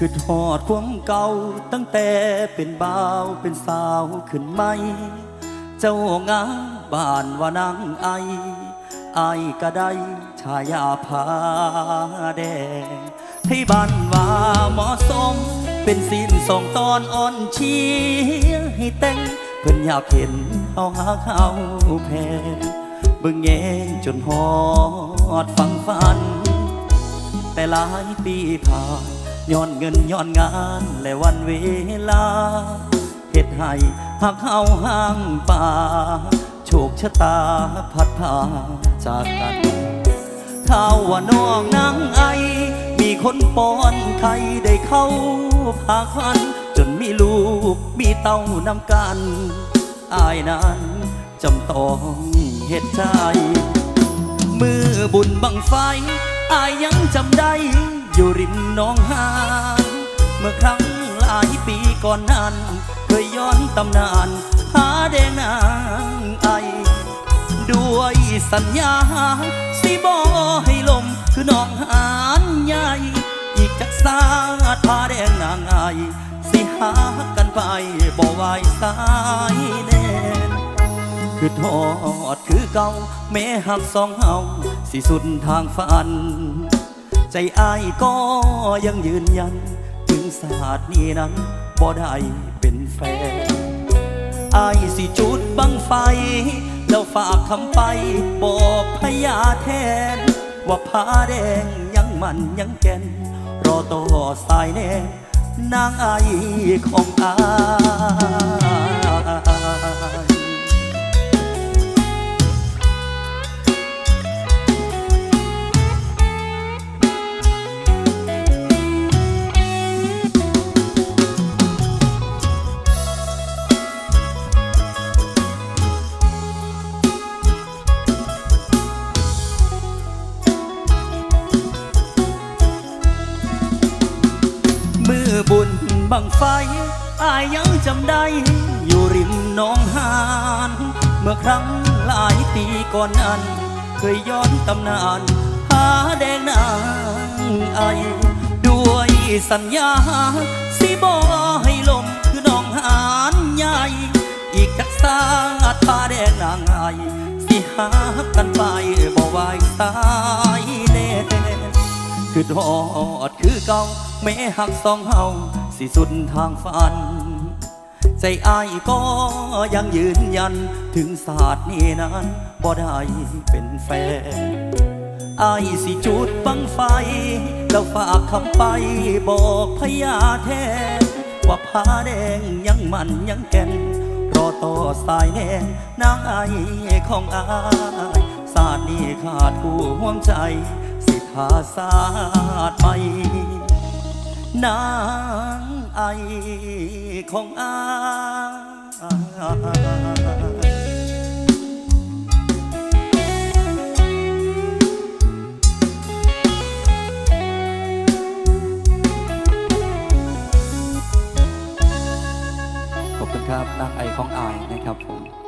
คือทอดความเก่าตั้งแต่เป็นบ่าวเป็นสาวขึ้นไหม เจ้างาบ้านว่านางไอไอก็ได้ชายาผาแดงให้บ้านว่าหมาะสมเป็นสิ้นสองตอนอ่อนเชียร์ให้แต่งเพิ่นอยากเห็นเอาหาเขาแพงเบิ่งแยงจนหอดฟังฟัน แต่หลายปีผ่าน ย้อนเงินย้อนงานและวันเวลาเหตุให้หักเฮาห่างป่า โชคชะตาพัดพาจากกันข่าวว่าน้องนางไอ มีคนป้อนไข่ได้เข้าพาคัน จนมีลูกมีเต้านำกันอายนั้นจำต้องเหตุใจ มือบุญบังไฟอายยังจำได้ อยู่ริมหน้องหานเมื่อครั้งหลายปีก่อนนั้น เคยย้อนตำนาน หาแดงนางไอ ด้วยสัญญา สิบอให้ลมคือน้องหานใหญ่ อีกจักสาดพาแดงนางไอ สิหากันไปบ่ไหวสายแน่นคือทอดคือเก่าแม่หักสองเฮาสิสุดทางฝัน ใจอายก็ยังยืนยัน ถึงศาสตร์นี้นั้นบ่ได้เป็นแฟนอายสิจุดบังไฟ แล้วฝากคำไปบอกพญาแทน ว่าผ้าแดงยังมันยังแก่น รอต่อสายแน่นางไอของอา บังไฟอายยังจำได้ อยู่ริมหนองหาน เมื่อครั้งหลายปีก่อนนั้น เคยย้อนตำนานหาแดงนางไอด้วยสัญญา สิบอให้ลมคือหนองหานใหญ่ อีกจักสาดพาแดงนางไอสิหากันไปบ่ไหวสายแน่คือทอดคือเก่าแม่หักสองเฮา สิสุดทางฝัน ใจอายก็ยังยืนยันถึงศาสตร์นี้นั้นบ่ได้เป็นแฟนอายสิจุดบังไฟ แล้วฝากคำไปบอกพญาแทนว่าผ้าแดงยังมันยังแก่น รอต่อสายแน่นนางไอของอายศาสตร์นี้ขาดผู้ห่วงใจ สิทาศาสตร์ไป นางไอของอาขอบคุณครับนางไอของอายนะครับผม